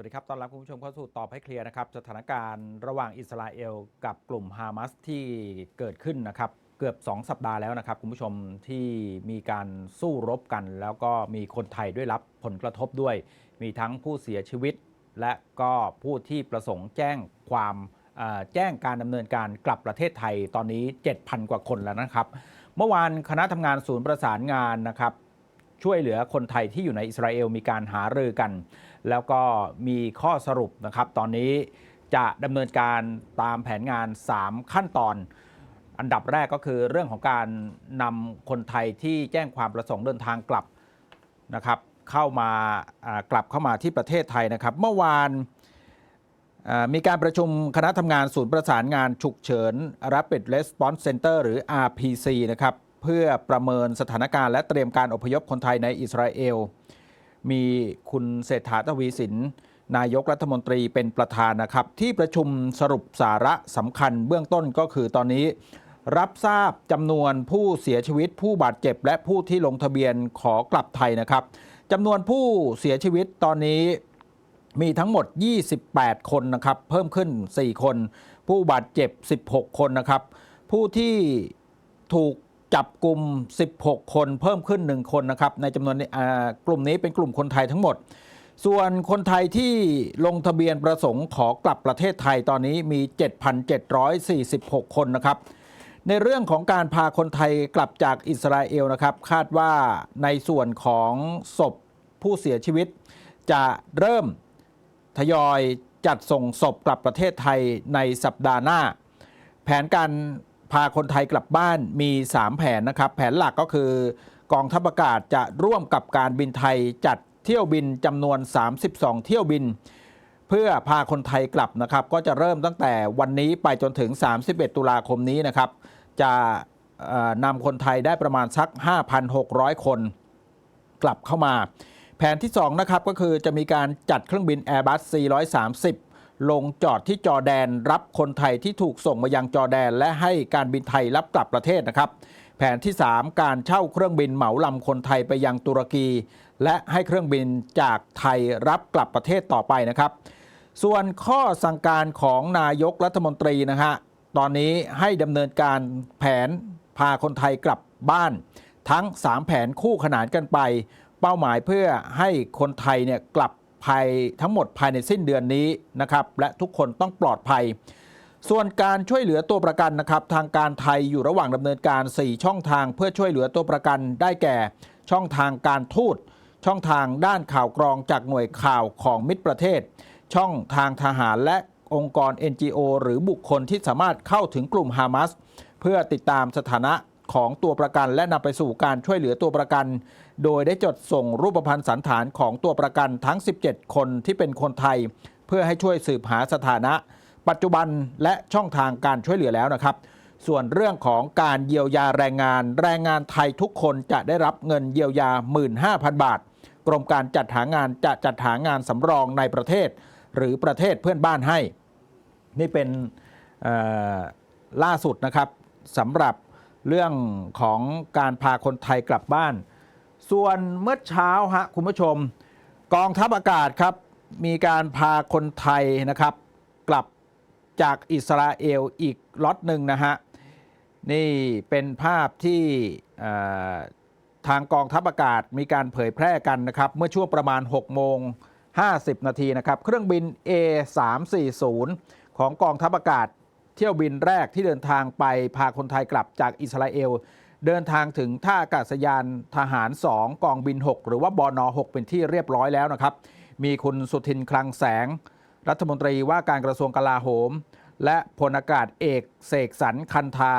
วัสดีครับตอนรับคุณผู้ชมเข้าสู่ตอบให้เคลียร์นะครับ สถานการณ์ระหว่างอิสราเอลกับกลุ่มฮามาสที่เกิดขึ้นนะครับ เกือบ 2 สัปดาห์แล้วนะครับ คุณผู้ชมที่มีการสู้รบกัน แล้วก็มีคนไทยด้วยรับผลกระทบด้วย มีทั้งผู้เสียชีวิต และก็ผู้ที่ประสงค์แจ้งความแจ้งการดำเนินการกลับประเทศไทยตอนนี้ 7,000 กว่าคนแล้วนะครับ เมื่อวานคณะทำงานศูนย์ประสานงานนะครับช่วยเหลือคนไทยที่อยู่ในอิสราเอลมีการหารือกัน แล้วก็มีข้อสรุปนะครับ ตอนนี้จะดำเนินการตามแผนงาน 3 ขั้นตอน อันดับแรกก็คือเรื่องของการนำคนไทยที่แจ้งความประสงค์เดินทางกลับนะครับเข้ามากลับเข้ามาที่ประเทศไทยนะครับ เมื่อวานมีการประชุมคณะทำงานศูนย์ประสานงานฉุกเฉิน Rapid Response Center หรือ RPC นะครับ เพื่อประเมินสถานการณ์และเตรียมการอพยพคนไทยในอิสราเอล มีคุณเศรษฐาทวีสิน นายกรัฐมนตรีเป็นประธานนะครับ ที่ประชุมสรุปสาระสำคัญเบื้องต้นก็คือตอนนี้ รับทราบจำนวนผู้เสียชีวิต ผู้บาดเจ็บ และผู้ที่ลงทะเบียนขอกลับไทยนะครับจำนวนผู้เสียชีวิตตอนนี้มีทั้งหมด 28 คนนะครับ เพิ่มขึ้น 4 คน ผู้บาดเจ็บ 16 คนนะครับ ผู้ที่ถูก จับกลุ่ม 16 คนเพิ่มขึ้น 1 คนนะครับ ในจำนวนกลุ่มนี้เป็นกลุ่มคนไทยทั้งหมด ส่วนคนไทยที่ลงทะเบียนประสงค์ขอกลับประเทศไทยตอนนี้มี 7,746 คนนะครับ ในเรื่องของการพาคนไทยกลับจากอิสราเอลนะครับ คาดว่าในส่วนของศพผู้เสียชีวิต จะเริ่มทยอยจัดส่งศพกลับประเทศไทยในสัปดาห์หน้า แผนการ พาคนไทยกลับบ้านมี 3 แผนนะครับ แผนหลักก็คือกองทัพอากาศจะร่วมกับการบินไทยจัดเที่ยวบินจำนวน 32 เที่ยวบิน เพื่อพาคนไทยกลับนะครับ ก็จะเริ่มตั้งแต่วันนี้ไปจนถึง 31 ตุลาคมนี้นะครับ จะนำคนไทยได้ประมาณสัก 5,600 คนกลับเข้ามา แผนที่ 2 นะครับก็คือจะมีการจัดเครื่องบิน Airbus 430 ลงจอดที่จอแดนรับคนไทยที่ถูกส่งมายังจอแดน และให้การบินไทยรับกลับประเทศนะครับ แผนที่ 3 การเช่าเครื่องบินเหมาลำคนไทยไปยังตุรกี และให้เครื่องบินจากไทยรับกลับประเทศต่อไปนะครับ ส่วนข้อสั่งการของนายกรัฐมนตรีนะฮะตอนนี้ให้ดำเนินการแผนพาคนไทยกลับบ้าน ทั้ง 3 แผนคู่ขนานกันไป เป้าหมายเพื่อให้คนไทยเนี่ยกลับ ภายทั้งหมดภายในสิ้นเดือนนี้นะครับและทุกคนต้องปลอดภัย ส่วนการช่วยเหลือตัวประกันนะครับทางการไทยอยู่ระหว่างดำเนินการ 4 ช่องทางเพื่อช่วยเหลือตัวประกันได้แก่ ช่องทางการทูตช่องทางด้านข่าวกรองจากหน่วยข่าวของมิตรประเทศ ช่องทางทหารและองค์กร NGO หรือบุคคลที่สามารถเข้าถึงกลุ่มฮามาสเพื่อติดตามสถานะของตัวประกันและนำไปสู่การช่วยเหลือตัวประกัน โดยได้จดส่งรูปพรรณสันฐานของตัวประกันทั้ง 17 คนที่เป็นคนไทย เพื่อให้ช่วยสืบหาสถานะ ปัจจุบันและช่องทางการช่วยเหลือแล้วนะครับ ส่วนเรื่องของการเยียวยาแรงงาน แรงงานไทยทุกคนจะได้รับเงินเยียวยา 15,000 บาท กรมการจัดหางานจะจัดหางานสำรองในประเทศ หรือประเทศเพื่อนบ้านให้ นี่เป็นล่าสุดนะครับสำหรับเรื่องของการพาคนไทยกลับบ้าน ส่วนเมื่อเช้าฮะคุณผู้ชม กองทัพอากาศครับ มีการพาคนไทยนะครับ กลับจากอิสราเอลอีกล็อตหนึ่งนะฮะ นี่เป็นภาพที่ทางกองทัพอากาศมีการเผยแพร่กันนะครับ เมื่อช่วงประมาณ 6 โมง 50 นาทีนะครับ เครื่องบิน A340 ของกองทัพอากาศเที่ยวบินแรกที่เดินทางไปพาคนไทยกลับจากอิสราเอล เดินทางถึงท่าอากาศยานทหาร 2 กองบิน 6 หรือว่าบอน6เป็นที่เรียบร้อยแล้วนะครับ มีคุณสุทินคลังแสง รัฐมนตรีว่าการกระทรวงกลาโหม และพลอากาศเอกเสกสรรคันธา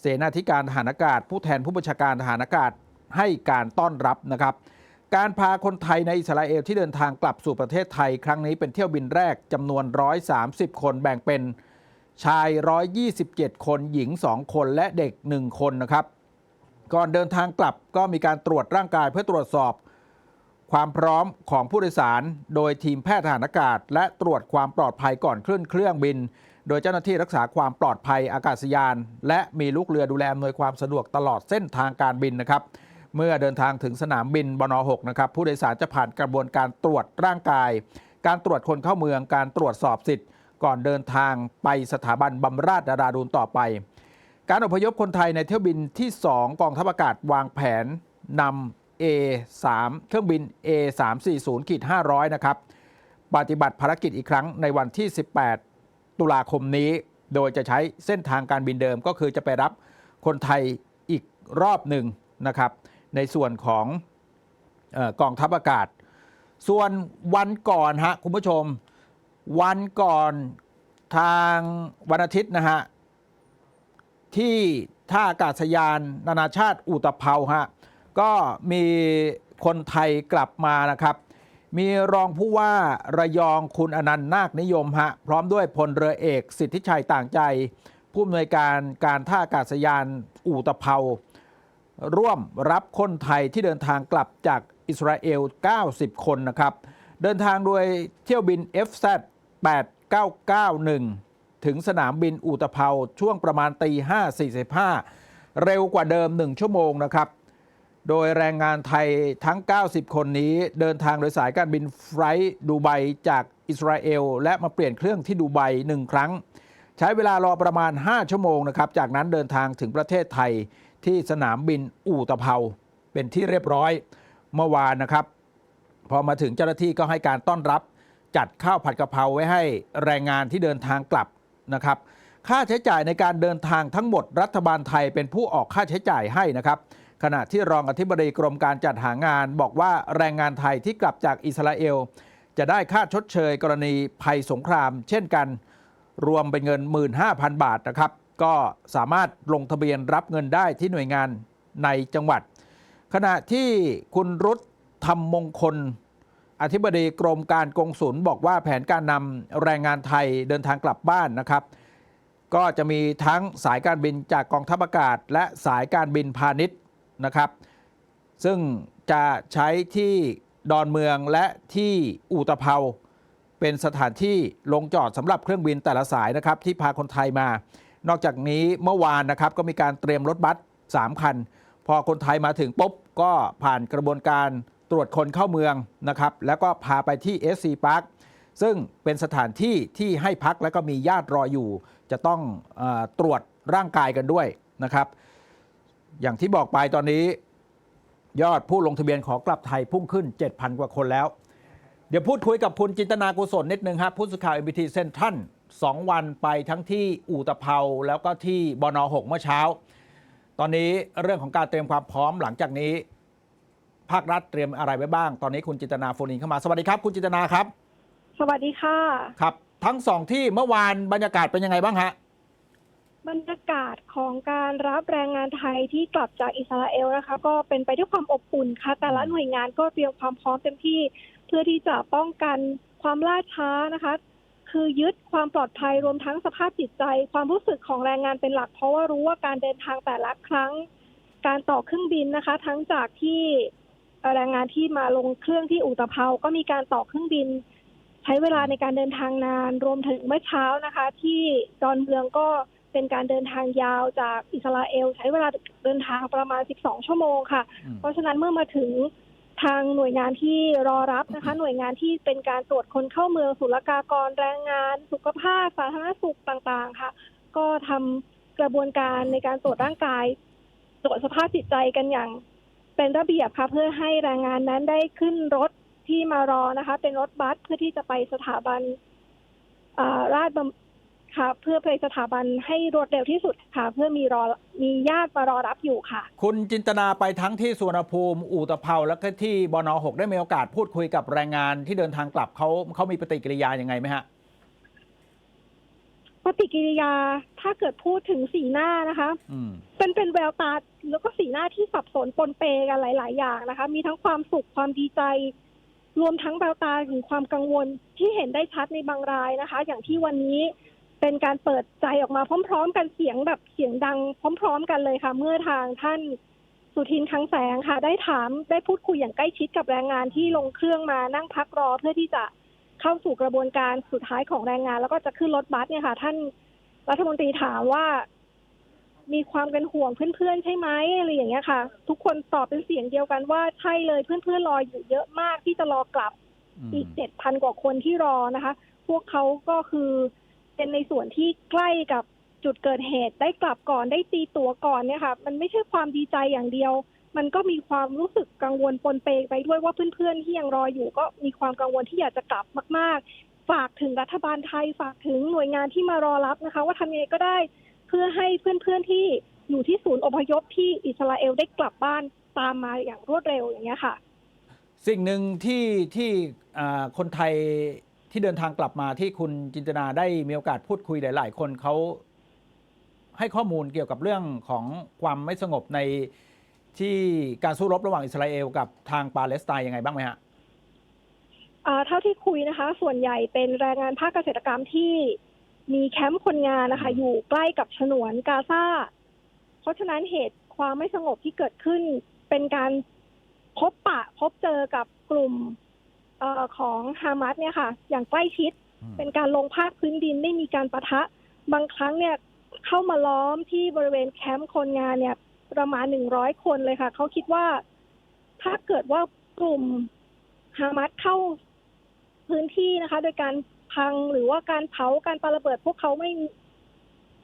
เสนาธิการทหารอากาศ ผู้แทนผู้บัญชาการทหารอากาศให้การต้อนรับนะครับการพาคนไทยในอิสราเอลที่เดินทางกลับสู่ประเทศไทย ครั้งนี้เป็นเที่ยวบินแรกจำนวน 130 คนแบ่งเป็นชาย 127 คน หญิง 2 คนและเด็ก 1 คนนะครับ ก่อนเดินทางกลับก็มีการตรวจร่างกายเพื่อตรวจสอบ ความพร้อมของผู้โดยสาร โดยทีมแพทย์ทหารอากาศ และตรวจความปลอดภัยก่อนขึ้นเครื่องบิน โดยเจ้าหน้าที่รักษาความปลอดภัยอากาศยาน และมีลูกเรือดูแลอำนวยความสะดวกตลอดเส้นทางการบินนะครับเมื่อเดินทางถึงสนามบินบน6นะครับผู้โดยสารจะผ่านกระบวนการตรวจร่างกาย การตรวจคนเข้าเมืองการตรวจสอบสิทธิ์ ก่อนเดินทางไปสถาบันบำราศนาราดูนต่อไป การอพยพคนไทยในเที่ยวบินที่ 2 กองทัพอากาศวางแผนนำ A3 เครื่องบิน A340 ขีด500 นะครับ ปฏิบัติภารกิจอีกครั้งในวันที่ 18 ตุลาคมนี้ โดยจะใช้เส้นทางการบินเดิมก็คือจะไปรับคนไทยอีกรอบหนึ่งนะครับ ในส่วนของออกองทัพอากาศ ส่วนวันก่อนฮะคุณผู้ชม วันก่อนทางวันอาทิตย์นะฮะ ที่ท่าอากาศยานนานาชาติอุตภเปาฮะก็มีคนไทยกลับมานะครับ มีรองผู้ว่าระยองคุณอนันต์นาคนิยมฮะพร้อมด้วยพลเรือเอก สิทธิชัยต่างใจ ผู้อำนวยการการท่าอากาศยานอูตภเปาร่วมรับคนไทยที่เดินทางกลับจากอิสราเอล 90 คนนะครับ เดินทางโดยเที่ยวบิน FZ 8991 ถึงสนามบินอูตภเปาช่วงประมาณตี5 45เร็วกว่าเดิม 1 ชั่วโมงนะครับ โดยแรงงานไทยทั้ง 90 คนนี้เดินทางโดยสายการบินไฟล์ดูไบจากอิสราเอล และมาเปลี่ยนเครื่องที่ดูไบหนึ่งครั้ง ใช้เวลารอประมาณ 5 ชั่วโมงนะครับ จากนั้นเดินทางถึงประเทศไทยที่สนามบินอู่ตะเภาเป็นที่เรียบร้อยเมื่อวานนะครับ พอมาถึงเจ้าหน้าที่ก็ให้การต้อนรับ จัดข้าวผัดกะเพราไว้ให้แรงงานที่เดินทางกลับ นะครับ ค่าใช้จ่ายในการเดินทางทั้งหมดรัฐบาลไทยเป็นผู้ออกค่าใช้จ่ายให้นะครับ ขณะที่รองอธิบดีกรมการจัดหางาน บอกว่าแรงงานไทยที่กลับจากอิสราเอล จะได้ค่าชดเชยกรณีภัยสงคราม เช่นกัน รวมเป็นเงิน 15,000 บาทนะครับ ก็สามารถลงทะเบียนรับเงินได้ที่หน่วยงานในจังหวัด ขณะที่คุณรุตธรรมมงคล อธิบดีกรมการกงสุลบอกว่าแผนการนำแรงงานไทยเดินทางกลับบ้านนะครับ ก็จะมีทั้งสายการบินจากกองทัพอากาศ และสายการบินพาณิชย์นะครับ ซึ่งจะใช้ที่ดอนเมืองและที่อูตะเภาเป็นสถานที่ลงจอดสำหรับเครื่องบินแต่ละสายนะครับที่พาคนไทยมา นอกจากนี้เมื่อวานนะครับก็มีการเตรียมรถบัส3คัน พอคนไทยมาถึงปุ๊บก็ผ่านกระบวนการ ตรวจคนเข้าเมืองนะครับแล้วก็พาไปที่ SC Park ซึ่งเป็นสถานที่ที่ให้พักแล้วก็มีญาติรออยู่ จะต้องอตรวจร่างกายกันด้วยนะครับ อย่างที่บอกไปตอนนี้ ยอดผู้ลงทะเบียนขอกลับไทยพุ่งขึ้น 7,000 กว่าคนแล้ว เดี๋ยวพูดคุยกับคุณจินตนากุศลนิดนึงครับผู้สื่อข่าว MBT เซนทรัลสองวันไปทั้งที่อู่ตะเภาแล้วก็ที่บนหกเมื่อเช้า ตอนนี้เรื่องของการเตรียมความพร้อมหลังจากนี้ ภาครัฐเตรียมอะไรไว้บ้าง ตอนนี้คุณจินตนาโฟนอินเข้ามา สวัสดีครับ คุณจินตนาครับ สวัสดีค่ะ ครับ ทั้งสองที่เมื่อวานบรรยากาศเป็นยังไงบ้างฮะ บรรยากาศของการรับแรงงานไทยที่กลับจากอิสราเอลนะคะ ก็เป็นไปด้วยความอบอุ่นค่ะ แต่ละหน่วยงานก็เตรียมความพร้อมเต็มที่ เพื่อที่จะป้องกันความล่าช้านะคะ คือยึดความปลอดภัยรวมทั้งสภาพจิตใจ ความรู้สึกของแรงงานเป็นหลัก เพราะว่ารู้ว่าการเดินทางแต่ละครั้ง การต่อเครื่องบินนะคะ ทั้งจากที่เอ่อ แรงงานที่มาลงเครื่องที่อู่ตะเภาก็มีการต่อเครื่องบิน ใช้เวลาในการเดินทางนาน รวมถึงเมื่อเช้านะคะ ที่ดอนเมืองก็เป็นการเดินทางยาวจากอิสราเอล ใช้เวลาเดินทางประมาณ 12 ชั่วโมงค่ะอืมเพราะฉะนั้นเมื่อมาถึงทางหน่วยงานที่รอรับนะคะ หน่วยงานที่เป็นการตรวจคนเข้าเมืองศุลกากรแรงงาน สุขภาพสาธารณสุขต่างๆ ค่ะ ก็ทำกระบวนการในการตรวจร่างกาย ตรวจสภาพจิตใจกันอย่าง เป็นระเบียบค่ะเพื่อให้แรงงานนั้นได้ขึ้นรถที่มารอนะคะ เป็นรถบัสเพื่อที่จะไปสถาบันอ่าราชบำค่ะ เพื่อไปสถาบันให้รวดเร็วที่สุดค่ะ เพื่อมีรอมีญาติมารอรับอยู่ค่ะ คุณจินตนาไปทั้งที่สุวรรณภูมิ อู่ตะเภาแล้วก็ที่บนหกได้มีโอกาสพูดคุยกับแรงงานที่เดินทางกลับเขาเขามีปฏิกิริยายังไงไหมฮะ ปฏิกิริยาถ้าเกิดพูดถึงสีหน้านะคะอืมเป็นเป็นแววตาแล้วก็สีหน้าที่สับสนปนเปกันหลาย ๆ อย่างนะคะ มีทั้งความสุขความดีใจ รวมทั้งแววตาถึงความกังวลที่เห็นได้ชัดในบางรายนะคะ อย่างที่วันนี้เป็นการเปิดใจออกมาพร้อม ๆ กันเสียงแบบเสียงดังพร้อม ๆ กันเลยค่ะ เมื่อทางท่านสุทินคลังแสงค่ะ ได้ถามได้พูดคุยอย่างใกล้ชิดกับแรงงานที่ลงเครื่องมานั่งพักรอเพื่อที่จะ เข้าสู่กระบวนการสุดท้ายของแรงงาน แล้วก็จะขึ้นรถบัสเนี่ยค่ะ ท่านรัฐมนตรีถามว่า มีความเป็นห่วงเพื่อนๆใช่ไหมอะไรอย่างเงี้ยค่ะ ทุกคนตอบเป็นเสียงเดียวกันว่าใช่เลยเพื่อนๆรออยู่เยอะมากที่จะรอกลับออืมอีกเจ็ดพันกว่าคนที่รอนะคะ พวกเขาก็คือเป็นในส่วนที่ใกล้กับจุดเกิดเหตุได้กลับก่อนได้ตีตั๋วก่อนเนี่ยค่ะ มันไม่ใช่ความดีใจอย่างเดียว มันก็มีความรู้สึกกังวลปนเปไปด้วยว่าเพื่อนๆที่ยังรออยู่ ก็มีความกังวลที่อยากจะกลับมาก ๆ ฝากถึงรัฐบาลไทยฝากถึงหน่วยงานที่มารอรับนะคะ ว่าทำยังไงก็ได้เพื่อให้เพื่อนๆที่อยู่ที่ศูนย์อพยพที่อิสราเอลได้กลับบ้านตามมาอย่างรวดเร็วอย่างเงี้ยค่ะ สิ่งหนึ่งที่ที่คนไทยที่เดินทางกลับมาที่คุณจินตนาได้มีโอกาสพูดคุยหลาย ๆ คนเขาให้ข้อมูลเกี่ยวกับเรื่องของความไม่สงบใน ที่การสู้รบระหว่างอิสราเอลกับทางปาเลสไตน์ยังไงบ้างไหมฮะอ่าเท่าที่คุยนะคะ ส่วนใหญ่เป็นแรงงานภาคเกษตรกรรมที่มีแคมป์คนงานนะคะอืมอยู่ใกล้กับฉนวนกาซาเพราะฉะนั้นเหตุความไม่สงบที่เกิดขึ้นเป็นการพบปะพบเจอกับกลุ่มเออของฮามาสเนี่ยค่ะ อย่างใกล้ชิดอืมเป็นการลงภาคพื้นดินไม่มีการประทะ บางครั้งเนี่ยเข้ามาล้อมที่บริเวณแคมป์คนงานเนี่ย ประมาณหนึ่งร้อยคนเลยค่ะ เขาคิดว่าถ้าเกิดว่ากลุ่มฮามาสเข้าพื้นที่นะคะ โดยการพังหรือว่าการเผาการปาระเบิด พวกเขาไม่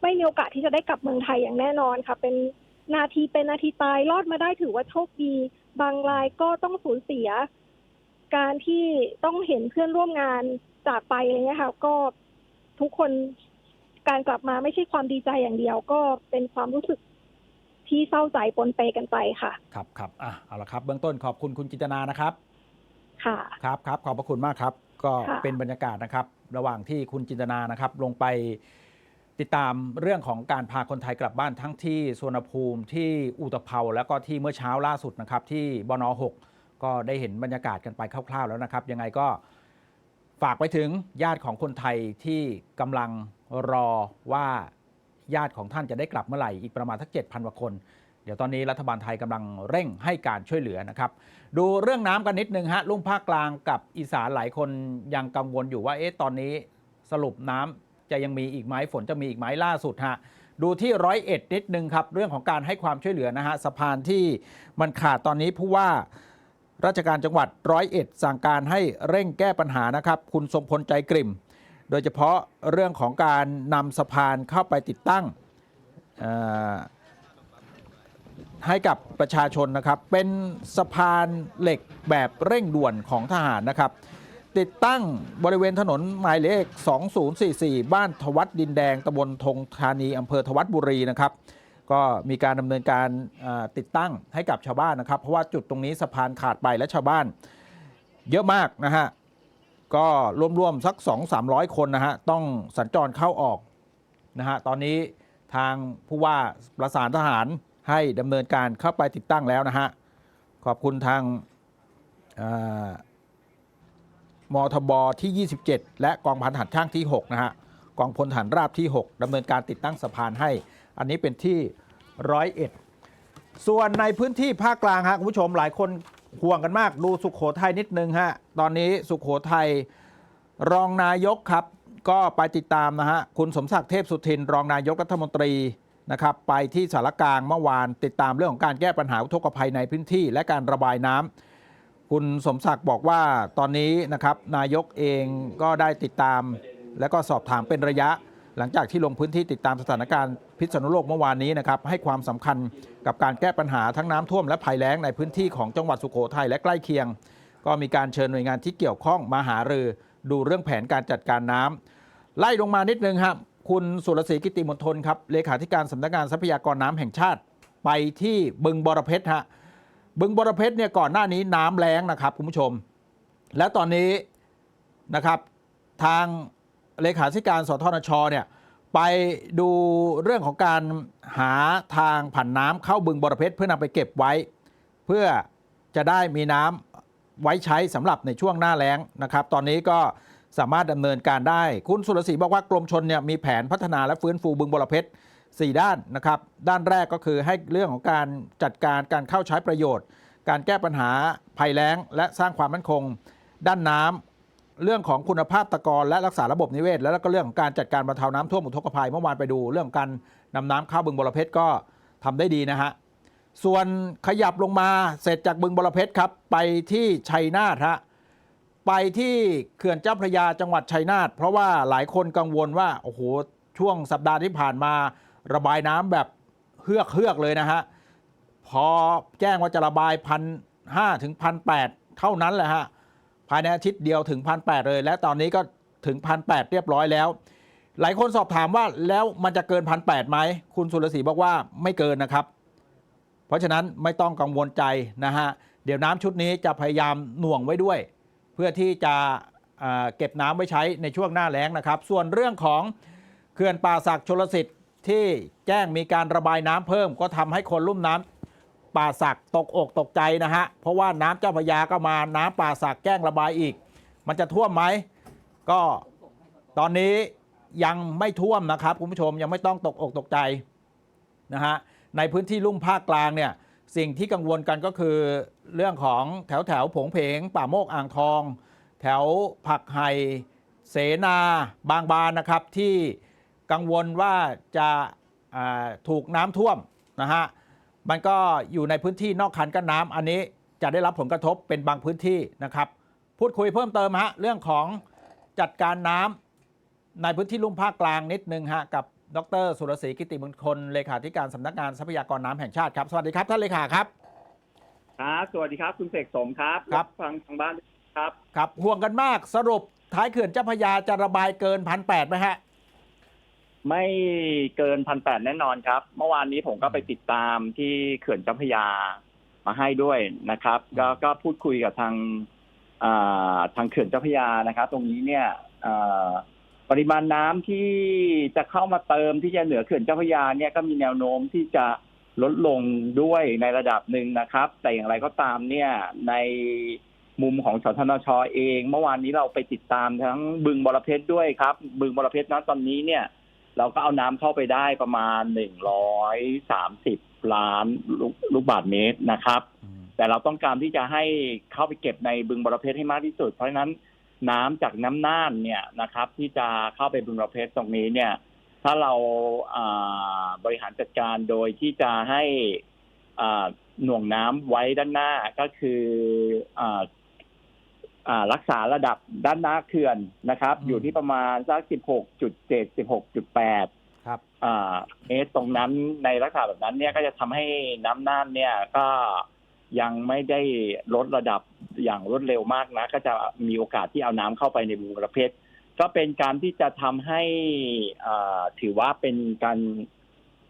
ไม่มีโอกาสที่จะได้กลับเมืองไทยอย่างแน่นอนค่ะ เป็นนาทีเป็นนาทีตายรอดมาได้ถือว่าโชคดีบางรายก็ต้องสูญเสีย การที่ต้องเห็นเพื่อนร่วมงานจากไปอะไรเงี้ยค่ะก็ทุกคนการกลับมาไม่ใช่ความดีใจอย่างเดียว ก็เป็นความรู้สึก ที่เศร้าใจปนเปกันไปค่ะ ครับครับอะเอาละครับ เบื้องต้นขอบคุณคุณจินตนานะครับ ค่ะ ครับครับขอบพระคุณมากครับ ก็ค่ะ เป็นบรรยากาศนะครับ ระหว่างที่คุณจินตนานะครับ ลงไปติดตามเรื่องของการพาคนไทยกลับบ้านทั้งที่สวนภูมิที่อุตภเปาแล้วก็ที่เมื่อเช้าล่าสุดนะครับ ที่บนหกก็ได้เห็นบรรยากาศกันไปคร่าว ๆ แล้วนะครับ ยังไงก็ฝากไปถึงญาติของคนไทยที่กำลังรอว่า ญาติของท่านจะได้กลับเมื่อไหร่อีกประมาณสัก7,000กว่าคน เดี๋ยวตอนนี้รัฐบาลไทยกำลังเร่งให้การช่วยเหลือนะครับ ดูเรื่องน้ำกันนิดนึงฮะลุ่มภาคกลางกับอีสานหลายคนยังกังวลอยู่ว่าเอ๊ะตอนนี้สรุปน้ำจะยังมีอีกไหมฝนจะมีอีกไหมล่าสุดฮะดูที่ร้อยเอ็ดนิดนึงครับ เรื่องของการให้ความช่วยเหลือนะฮะสะพานที่มันขาดตอนนี้ผู้ว่าราชการจังหวัดร้อยเอ็ดสั่งการให้เร่งแก้ปัญหานะครับ คุณทรงพลใจกริ่ม โดยเฉพาะเรื่องของการนำสะพานเข้าไปติดตั้งให้กับประชาชนนะครับ เป็นสะพานเหล็กแบบเร่งด่วนของทหารนะครับ ติดตั้งบริเวณถนนหมายเลข 2044 บ้านทวัดดินแดงตำบลธงธานีอำเภอทวัดบุรีนะครับ ก็มีการดำเนินการติดตั้งให้กับชาวบ้านนะครับ เพราะว่าจุดตรงนี้สะพานขาดไปและชาวบ้านเยอะมากนะฮะ ก็รวมๆสัก 2-300 คนนะฮะ ต้องสัญจรเข้าออกนะฮะ ตอนนี้ทางผู้ว่าประสานทหารให้ดำเนินการเข้าไปติดตั้งแล้วนะฮะ ขอบคุณทางมทบที่ 27 และกองพันทหารช่างที่ 6 นะฮะ กองพลทหารราบที่ 6ดำเนินการติดตั้งสะพานให้ อันนี้เป็นที่ร้อยเอ็ดส่วนในพื้นที่ภาคกลางฮะคุณผู้ชมหลายคน ห่วงกันมากดูสุขโขทัยนิดนึงฮะ ตอนนี้สุขโขทัยรองนายกครับ ก็ไปติดตามนะฮะ คุณสมศักดิ์เทพสุทิน รองนายกรัฐมนตรีนะครับ ไปที่สารกลางเมื่อวานติดตามเรื่องของการแก้ปัญหาอุทกภัยในพื้นที่ และการระบายน้ำคุณสมศักดิ์บอกว่าตอนนี้นะครับนายกเองก็ได้ติดตาม และก็สอบถามเป็นระยะ หลังจากที่ลงพื้นที่ติดตามสถานการณ์พิษณุโลกเมื่อวานนี้นะครับให้ความสำคัญกับการแก้ปัญหาทั้งน้ำท่วมและภัยแล้งในพื้นที่ของจังหวัดสุโขทัยและใกล้เคียง ก็มีการเชิญหน่วยงานที่เกี่ยวข้องมาหารือ ดูเรื่องแผนการจัดการน้ำไล่ลงมานิดนึงครับคุณสุรศรีกิติมนทนครับเลขาธิการสำนักงานทรัพยากรน้ำแห่งชาติ ไปที่บึงบรเพชรฮะบึงบรเพชรเนี่ยก่อนหน้านี้น้ำแล้งนะครับคุณผู้ชม และตอนนี้นะครับทาง เลขาธิการสทนชเนี่ยไปดูเรื่องของการหาทางผ่านน้ำเข้าบึงบรเพชรเพื่อนำไปเก็บไว้ เพื่อจะได้มีน้ำไว้ใช้สำหรับในช่วงหน้าแล้งนะครับ ตอนนี้ก็สามารถดำเนินการได้ คุณสุรศรีบอกว่ากรมชนเนี่ยมีแผนพัฒนาและฟื้นฟูบึงบรเพชร4ด้านนะครับ ด้านแรกก็คือให้เรื่องของการจัดการการเข้าใช้ประโยชน์ การแก้ปัญหาภัยแล้ง และสร้างความมั่นคง ด้านน้ำ เรื่องของคุณภาพตะกอนและรักษาระบบนิเวศ แล้วก็เรื่องของการจัดการบรรเทาน้ำท่วมอุทกภัยเมื่อวานไปดู เรื่องการนำน้ำเข้าบึงบรเพชรก็ทำได้ดีนะฮะส่วนขยับลงมาเสร็จจากบึงบรเพชรครับไปที่ชัยนาทฮะไปที่เขื่อนเจ้าพระยาจังหวัดชัยนาทเพราะว่าหลายคนกังวลว่าโอ้โหช่วงสัปดาห์ที่ผ่านมาระบายน้ำแบบเฮือกเฮือกเลยนะฮะพอแจ้งว่าจะระบายพันห้าถึงพันแปดเท่านั้นแหละฮะ ภายในอาทิตย์เดียวถึงพันแปดเลย และตอนนี้ก็ถึงพันแปดเรียบร้อยแล้ว หลายคนสอบถามว่าแล้วมันจะเกินพันแปดไหมคุณสุรศรีบอกว่าไม่เกินนะครับ เพราะฉะนั้นไม่ต้องกังวลใจนะฮะเดี๋ยวน้ำชุดนี้จะพยายามหน่วงไว้ด้วย เพื่อที่จะเก็บน้ำไว้ใช้ในช่วงหน้าแล้งนะครับ ส่วนเรื่องของเขื่อนป่าศักดิ์ชลสิทธิ์ที่แจ้งมีการระบายน้ำเพิ่ม ก็ทำให้คนลุ่มน้ำ ป่าศักด์ตกอกตกใจนะฮะ เพราะว่าน้ำเจ้าพยาก็มาน้ำป่าศักด์แจ้งระบายอีก มันจะท่วมไหม ก็ตอนนี้ยังไม่ท่วมนะครับคุณผู้ชมยังไม่ต้องตกอกตกใจนะฮะในพื้นที่ลุ่มภาคกลางเนี่ยสิ่งที่กังวลกันก็คือเรื่องของแถวแถวผงเพง ป่าโมกอ่างทอง แถวผักไห่เสนาบางบานนะครับที่กังวลว่าจะาถูกน้ำท่วมนะฮะ มันก็อยู่ในพื้นที่นอกคันกั้นน้ำอันนี้จะได้รับผลกระทบเป็นบางพื้นที่นะครับ พูดคุยเพิ่มเติมฮะเรื่องของจัดการน้ำในพื้นที่ลุ่มภาคกลางนิดนึงฮะกับดรสุรศรีกิติมงคลเลขาธิการสำนักงานทรัพยากรน้ำแห่งชาติครับ สวัสดีครับท่านเลขาครับครับสวัสดีครับคุณเสกสมครับครับฟังทางบ้านครับครับห่วงกันมากสรุปท้ายเขื่อนเจ้าพระยาจะระบายเกินพันแปดไหมฮะ ไม่เกินพันแปดแน่นอนครับ เมื่อวานนี้ผมก็ไปติดตามที่เขื่อนเจ้าพระยามาให้ด้วยนะครับ ก็ก็พูดคุยกับทางอ่าทางเขื่อนเจ้าพระยานะครับ ตรงนี้เนี่ยอ่าปริมาณน้ำที่จะเข้ามาเติมที่จะเหนือเขื่อนเจ้าพระยาเนี่ยก็มีแนวโน้มที่จะลดลงด้วยในระดับหนึ่งนะครับ แต่อย่างไรก็ตามเนี่ยในมุมของสทนชเอง เมื่อวานนี้เราไปติดตามทั้งบึงบรเพชรด้วยครับ บึงบรเพชรนะตอนนี้เนี่ย เราก็เอาน้ำเข้าไปได้ประมาณหนึ่งร้อยสามสิบล้านลูกลูกบาทเมตรนะครับ แต่เราต้องการที่จะให้เข้าไปเก็บในบึงบรเพชรให้มากที่สุด เพราะฉะนั้นน้ำจากน้ำน่านเนี่ยนะครับ ที่จะเข้าไปบึงบรเพชรตรงนี้เนี่ย ถ้าเราอ่าบริหารจัดการโดยที่จะให้อ่าหน่วงน้ำไว้ด้านหน้าก็คืออ่าอ่า รักษาระดับด้านหน้าเขื่อนนะครับอืมอยู่ที่ประมาณสักสิบหกจุดเจ็ดสิบหกจุดแปดครับอ่าเมตรตรงนั้นในลักษณะแบบนั้นเนี่ยก็จะทำให้น้ำน่านเนี่ยก็ยังไม่ได้ลดระดับอย่างรวดเร็วมากนะ ก็จะมีโอกาสที่เอาน้ำเข้าไปในบึงประเภทก็เป็นการที่จะทำให้อ่าถือว่าเป็นการ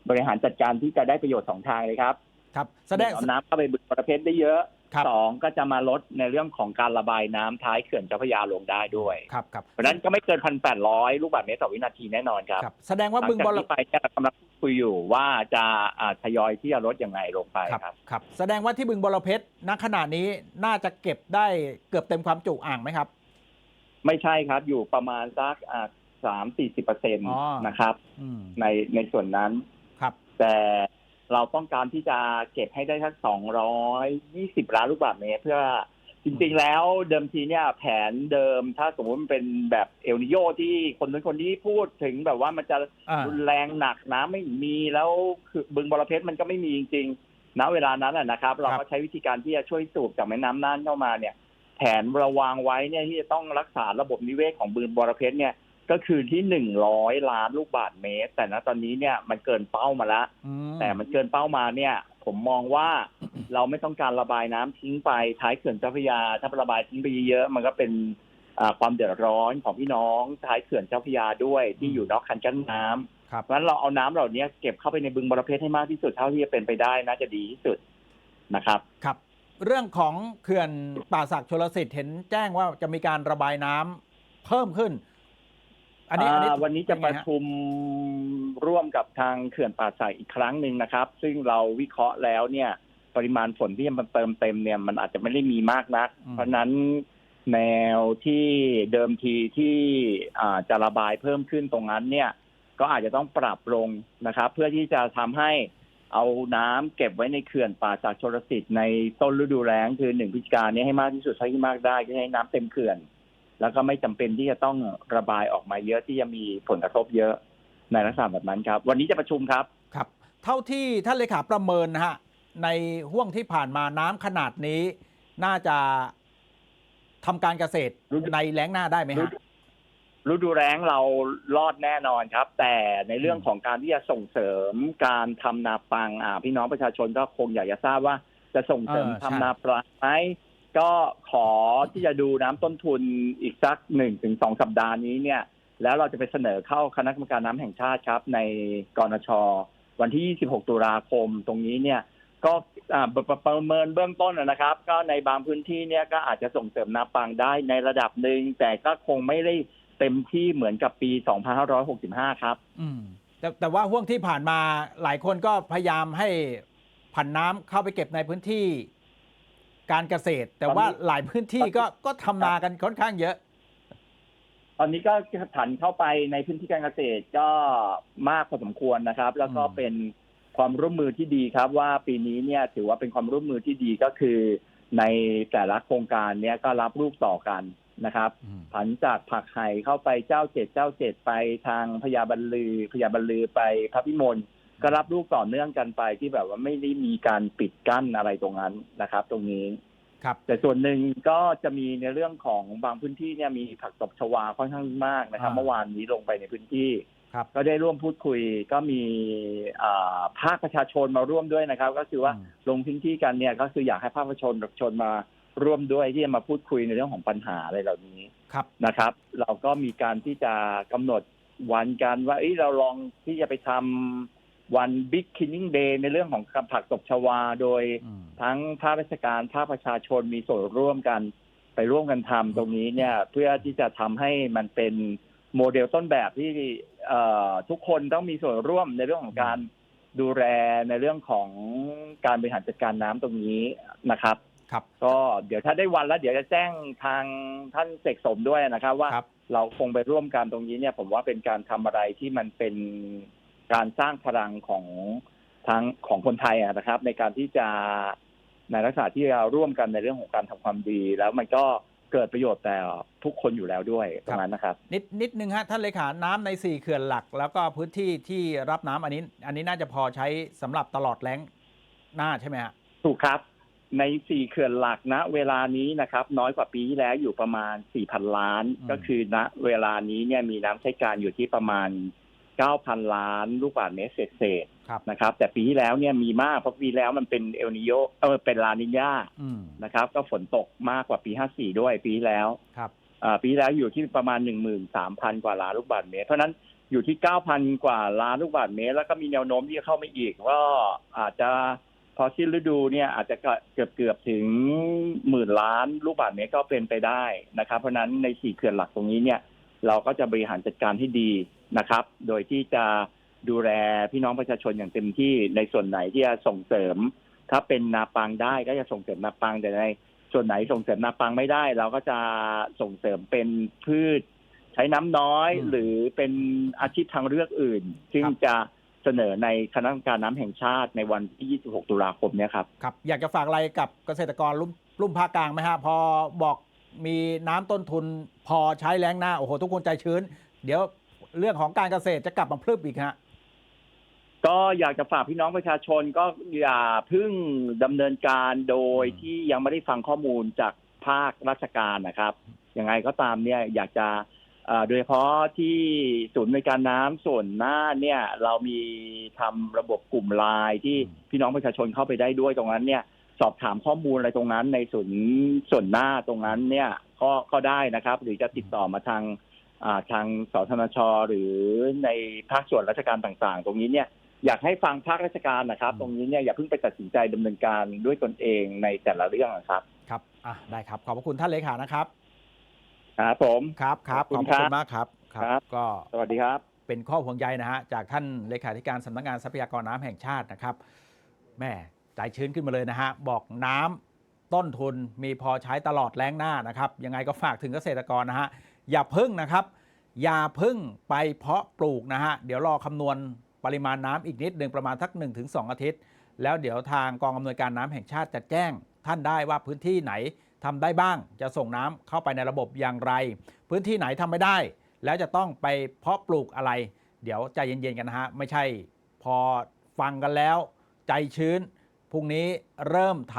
บริหารจัดการที่จะได้ประโยชน์สองทางเลยครับ ครับ แสดงเอาน้ำเข้าไปบึงประเภทได้เยอะครับ สองก็จะมาลดในเรื่องของการระบายน้ำท้ายเขื่อนเจ้าพระยาลงได้ด้วยครับครับเพราะฉะนั้นก็ไม่เกินพันแปดร้อยลูกบาศก์เมตรต่อวินาทีแน่นอนครับครับแสดงว่าบึงหลับจากรนี้ไปเนี่ยเรากำลังคุยอยู่ว่าจะอ่าทยอยที่จะลดยังไงลงไปครับครับครับแสดงว่าที่บึงบรเพชรณขณะนี้น่าจะเก็บได้เกือบเต็มความจุอ่างไหมครับ ไม่ใช่ครับอยู่ประมาณสักสามสี่สิบเปอร์เซ็นต์อ๋อนะครับอืมในในส่วนนั้นครับ แต่ เราต้องการที่จะเก็บให้ได้สักสองร้อยยี่สิบล้านลูกบาศก์เมตรเพื่อจริงๆแล้วเดิมทีเนี่ยแผนเดิมถ้าสมมติมันเป็นแบบเอลนิโยที่คนนั้นคนนี้พูดถึงแบบว่ามันจะอ่ารุนแรงหนักน้ำไม่มีแล้วคือบึงบรเพชรมันก็ไม่มีจริงๆณเวลานั้นนะนะครับ เราก็ใช้วิธีการที่จะช่วยสูบจากแม่น้ำน่านเข้ามาเนี่ย แผนเราวางไว้เนี่ยที่จะต้องรักษาระบบนิเวศของบึงบรเพชรเนี่ย ก็คือที่หนึ่งร้อยล้านลูกบาศก์เมตร แต่ณตอนนี้เนี่ยมันเกินเป้ามาแล้วอืมแต่มันเกินเป้ามาเนี่ย ผมมองว่าเราไม่ต้องการระบายน้ำทิ้งไปท้ายเขื่อนเจ้าพระยา ถ้าระบายทิ้งไปเยอะๆมันก็เป็นอ่าความเดือดร้อนของพี่น้องท้ายเขื่อนเจ้าพระยาด้วยที่อยู่นอกคันกั้นน้ำครับเพราะฉะนั้นเราเอาน้ำเหล่านี้เก็บเข้าไปในบึงบรเพชรให้มากที่สุดเท่าที่จะเป็นไปได้น่าจะดีที่สุดนะครับครับ เรื่องของเขื่อนป่าศักดิ์ชลสิทธิ์เห็นแจ้งว่าจะมีการระบายน้ำเพิ่มขึ้น อันนี้อันนี้อ่าวันนี้จะเป็ประไงฮชุมร่วมกับทางเขื่อนป่าสักอีกครั้งหนึ่งนะครับ ซึ่งเราวิเคราะห์แล้วเนี่ยปริมาณฝนที่มันเติมเต็มเนี่ยมันอาจจะไม่ได้มีมากนักอืมเพราะฉะนั้นแนวที่เดิมทีที่อ่าจะระบายเพิ่มขึ้นตรงนั้นเนี่ย ก็อาจจะต้องปรับลงนะครับ เพื่อที่จะทำให้เอาน้ำเก็บไว้ในเขื่อนป่าสักชลสิทธิ์ในต้นฤดูแล้งคือหนึ่งพฤศจิกายนนี้ให้มากที่สุดเท่าที่มากได้ก็ให้น้ำเต็มเขื่อน แล้วก็ไม่จำเป็นที่จะต้องระบายออกมาเยอะที่จะมีผลกระทบเยอะในลักษณะแบบนั้นครับ วันนี้จะประชุมครับครับ เท่าที่ท่านเลขาประเมินนะฮะในห่วงที่ผ่านมาน้ำขนาดนี้น่าจะทำการเกษตรฤดูในแล้งหน้าได้ไหมฤฮะดูฤดูแล้งเรารอดแน่นอนครับ แต่ในเรื่องอืมของการที่จะส่งเสริมการทำนาปัง อ่า พี่น้องประชาชนก็คงอยากจะทราบว่าจะส่งเสริมเออทำใช่นาปลังไหม ก็ขอที่จะดูน้ำต้นทุนอีกสักหนึ่งถึงสองสัปดาห์นี้เนี่ย แล้วเราจะไปเสนอเข้าคณะกรรมการน้ำแห่งชาติครับ ในกรนชวันที่ 26 ตุลาคมตรงนี้เนี่ย ก็ประเมินเบื้องต้นนะครับ ก็ในบางพื้นที่เนี่ยก็อาจจะส่งเสริมนาปังได้ในระดับหนึ่งแต่ก็คงไม่ได้เต็มที่เหมือนกับปี 2565 ครับ อืม แต่แต่ว่าห่วงที่ผ่านมาหลายคนก็พยายามให้ผันน้ำเข้าไปเก็บในพื้นที่ การเกษตร แต่ว่าตอนนี้หลายพื้นที่ก็ก็ทำนากันค่อนข้างเยอะ ตอนนี้ก็ผันเข้าไปในพื้นที่การเกษตรก็มากพอสมควรนะครับ แล้วก็อืมเป็นความร่วมมือที่ดีครับ ว่าปีนี้เนี่ยถือว่าเป็นความร่วมมือที่ดีก็คือ ในแต่ละโครงการเนี่ยก็รับลูกต่อกันนะครับอืมผันจากผักไห่เข้าไปเจ้าเจ็ดเจ้าเจ็ดไปทางพญาบรรลือพญาบรรลือไปพระพิมล ก็รับลูกต่อเนื่องกันไปที่แบบว่าไม่ได้มีการปิดกั้นอะไรตรงนั้นนะครับ ตรงนี้ครับ แต่ส่วนหนึ่งก็จะมีในเรื่องของบางพื้นที่เนี่ยมีผักตบชวาค่อนข้างมากนะครับ อ่า เมื่อวานนี้ลงไปในพื้นที่ ครับ ก็ได้ร่วมพูดคุยก็มีอ่าภาคประชาชนมาร่วมด้วยนะครับ ก็คือว่าอืม ลงพื้นที่กันเนี่ยก็คืออยากให้ภาคประชาชนชนมาร่วมด้วยที่จะมาพูดคุยในเรื่องของปัญหาอะไรเหล่านี้ ครับ นะครับเราก็มีการที่จะกำหนดวันกันว่าเอ้ยเราลองที่จะไปทำ วันบิ๊กคินนิ่งเดย์ในเรื่องของผักตบชวา โดยอืมทั้งภาคราชการภาคประชาชนมีส่วนร่วมกันไปร่วมกันทำตรงนี้เนี่ย เพื่อที่จะทำให้มันเป็นโมเดลต้นแบบที่เอ่อทุกคนต้องมีส่วนร่วมในเรื่องของการดูแลในเรื่องของการบริหารจัดการน้ำตรงนี้นะครับครับ ก็เดี๋ยวถ้าได้วันแล้วเดี๋ยวจะแจ้งทางท่านเสกสมด้วยนะครับ ว่าครับเราคงไปร่วมกันตรงนี้เนี่ย ผมว่าเป็นการทำอะไรที่มันเป็น การสร้างพลังของทางของคนไทยอะนะครับ ในการที่จะในลักษณะที่เราร่วมกันในเรื่องของการทำความดี แล้วมันก็เกิดประโยชน์แต่ทุกคนอยู่แล้วด้วยตรงนั้นนะครับ นิดนิดนึงฮะท่านเลขาน้ำในสี่เขื่อนหลัก แล้วก็พื้นที่ที่รับน้ำอันนี้ อันนี้น่าจะพอใช้สำหรับตลอดแล้งหน้าใช่ไหมฮะถูกครับในสี่เขื่อนหลักนะเวลานี้นะครับ น้อยกว่าปีที่แล้วอยู่ประมาณ4,000ล้านอืมก็คือณเวลานี้เนี่ยมีน้ำใช้การอยู่ที่ประมาณ 9,000 ล้านลูกบาศก์เมตรเศษครับๆนะครับ แต่ปีที่แล้วเนี่ยมีมากเพราะปีที่แล้วมันเป็นเอลนิโยเออเป็นลานิญาอืมนะครับ ก็ฝนตกมากกว่าปี 54 ด้วยปีที่แล้วครับอ่าปีที่แล้วอยู่ที่ประมาณ 13,000 กว่าล้านลูกบาศก์เมตร เพราะฉะนั้นอยู่ที่ 9,000 กว่าล้านลูกบาศก์เมตร แล้วก็มีแนวโน้มที่จะเข้ามาอีกก็อาจจะพอสิ้นฤดูเนี่ยอาจจะเกือบเกือบๆถึงหมื่นล้านลูกบาศก์เมตรก็เป็นไปได้นะครับ เพราะฉะนั้นในสี่เขื่อนหลักตรงนี้เนี่ยเราก็จะบริหารจัดการให้ดี นะครับ โดยที่จะดูแลพี่น้องประชาชนอย่างเต็มที่ในส่วนไหนที่จะส่งเสริม ถ้าเป็นนาปังได้ก็จะส่งเสริมนาปังแต่ในส่วนไหนส่งเสริมนาปังไม่ได้ เราก็จะส่งเสริมเป็นพืช ใช้น้ำน้อยอืมหรือเป็นอาชีพทางเลือกอื่น ซึ่งครับจะเสนอในคณะกรรมการน้ำแห่งชาติในวันที่ 26 ตุลาคมเนี้ครับครับ อยากจะฝากอะไรกับเกษตรกรรุ่มรุ่มภาคกลางไหมฮะพอบอกมีน้ำต้นทุนพอใช้แล้งหน้าโอ้โหทุกคนใจชื้น เดี๋ยว เรื่องของการเกษตรจะกลับมาพลึบอีกฮะก็อยากจะฝากพี่น้องประชาชนก็อย่าพึ่งดำเนินการโดยที่ยังไม่ได้ฟังข้อมูลจากภาคราชการนะครับยังไงก็ตามเนี่ยอยากจะโดยเฉพาะที่ศูนย์ในวยการน้ำส่วนหน้าเนี่ย เรามีทำระบบกลุ่มไลน์ที่พี่น้องประชาชนเข้าไปได้ด้วยตรงนั้นเนี่ย สอบถามข้อมูลอะไรตรงนั้นในศูนย์ส่วนหน้าตรงนั้นเนี่ยก็ก็ได้นะครับ หรือจะติดต่อมาทาง ทางสทนชหรือในภาคส่วนราชการต่างๆ ตรงนี้เนี่ยอยากให้ฟังภาคราชการนะครับอืมตรงนี้เนี่ยอย่าเพิ่งไปตัดสินใจดำเนินการด้วยตนเองในแต่ละเรื่องนะครับ ครับอะได้ครับ ขอบพระคุณท่านเลขานะครับครับผมครับครับขอบขอบคุณพระครัคุบณมากครับครับก็สวัสดีครับ เป็นข้อห่วงใยนะฮะจากท่านเลขาธิการสำนักงานทรัพยากรน้ำแห่งชาตินะครับแม่ใจชื้นขึ้นมาเลยนะฮะบอกน้ำต้นทุนมีพอใช้ตลอดแล้งหน้านะครับยังไงก็ฝากถึงเกษตรกรนะฮะ อย่าพึ่งนะครับ อย่าพึ่งไปเพาะปลูกนะฮะ เดี๋ยวรอคำนวณปริมาณน้ำอีกนิดหนึ่งประมาณสัก 1-2 อาทิตย์ แล้วเดี๋ยวทางกองอำนวยการน้ำแห่งชาติจะแจ้ง ท่านได้ว่าพื้นที่ไหนทำได้บ้าง จะส่งน้ำเข้าไปในระบบอย่างไร พื้นที่ไหนทำไม่ได้ แล้วจะต้องไปเพาะปลูกอะไร เดี๋ยวใจเย็นๆกันนะฮะไม่ใช่พอฟังกันแล้ว ใจชื้นพรุ่งนี้เริ่มไถ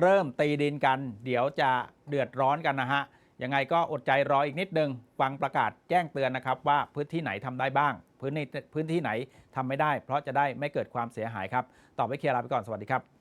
เริ่มตีดินกัน เดี๋ยวจะเดือดร้อนกันนะฮะ ยังไงก็อดใจรออีกนิดนึงฟังประกาศแจ้งเตือนนะครับว่าพื้นที่ไหนทำได้บ้าง พื้นที่พื้นที่ไหนทำไม่ได้ เพราะจะได้ไม่เกิดความเสียหายครับ ต่อไปเคลียร์ลาไปก่อนสวัสดีครับ